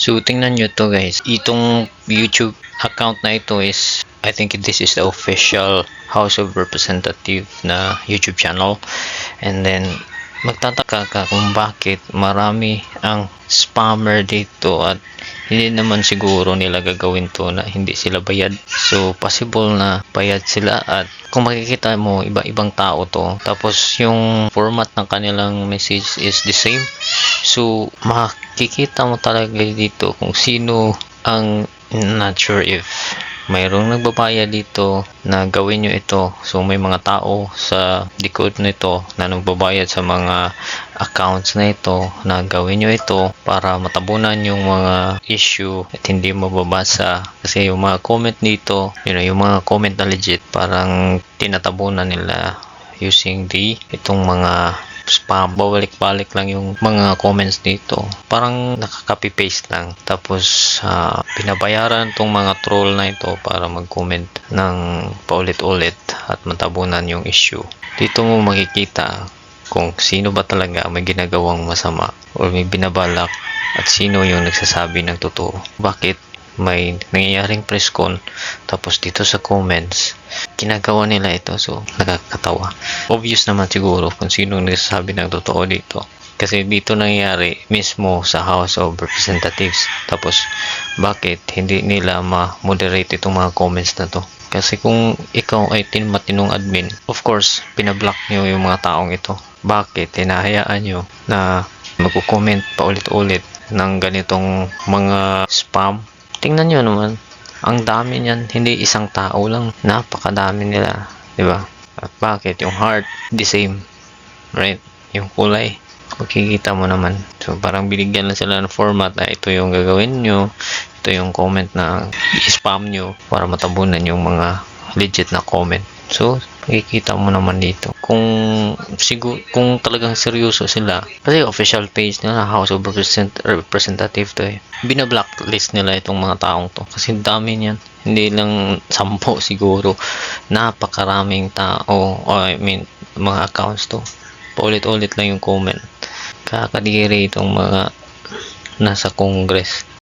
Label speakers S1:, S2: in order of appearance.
S1: So, tingnan nyo to guys. Itong YouTube account na ito is, I think this is the official House of Representative na YouTube channel. And then, magtataka ka kung bakit marami ang spammer dito at hindi naman siguro nila gagawin to na hindi sila bayad. So, possible na bayad sila at kung makikita mo, iba-ibang tao to. Tapos, yung format ng kanilang message is the same. So, makikita mo talaga dito kung sino ang not sure if mayroong nagbabayad dito na gawin nyo ito. So, may mga tao sa likod nito na nagbabayad sa mga accounts na ito na gawin nyo ito para matabunan yung mga issue at hindi mababasa. Kasi yung mga comment dito, you know, yung mga comment na legit, parang tinatabunan nila using the itong mga spam. Babalik-balik lang yung mga comments dito. Parang nakaka-copy paste lang. Tapos, ah, pinabayaran tong mga troll na ito para mag-comment ng paulit-ulit at matabunan yung issue. Dito mo makikita kung sino ba talaga may ginagawang masama or may binabalak at sino yung nagsasabi ng totoo. Bakit may nangyayaring press con tapos dito sa comments ginagawa nila ito so nakakatawa. Obvious naman siguro kung sino nagsasabi ng totoo dito. Kasi dito nangyayari mismo sa House of Representatives. Tapos bakit hindi nila ma-moderate itong mga comments na to? Kasi kung ikaw ay tin matinong admin of course pinablock nyo yung mga taong ito. Bakit? Tinahayaan nyo na magko-comment paulit-ulit ng ganitong mga spam tingnan nyo naman. Ang dami niyan hindi isang tao lang. Napakadami nila di ba? At bakit? Yung heart the same. Right? Yung kulay. Makikita mo naman. So parang binigyan lang sila ng format na ito yung gagawin nyo. Ito yung comment na i-spam nyo para matabunan yung mga legit na comment. So makikita mo naman dito. Kung siguro kung talagang seryoso sila. Kasi official page nila House of Represent- Representative to eh. Binablacklist nila itong mga taong to. Kasi dami niyan. Hindi lang sampo siguro. Napakaraming tao. O I mean mga accounts to. Paulit-ulit lang yung comment. Kakadiri itong mga nasa congress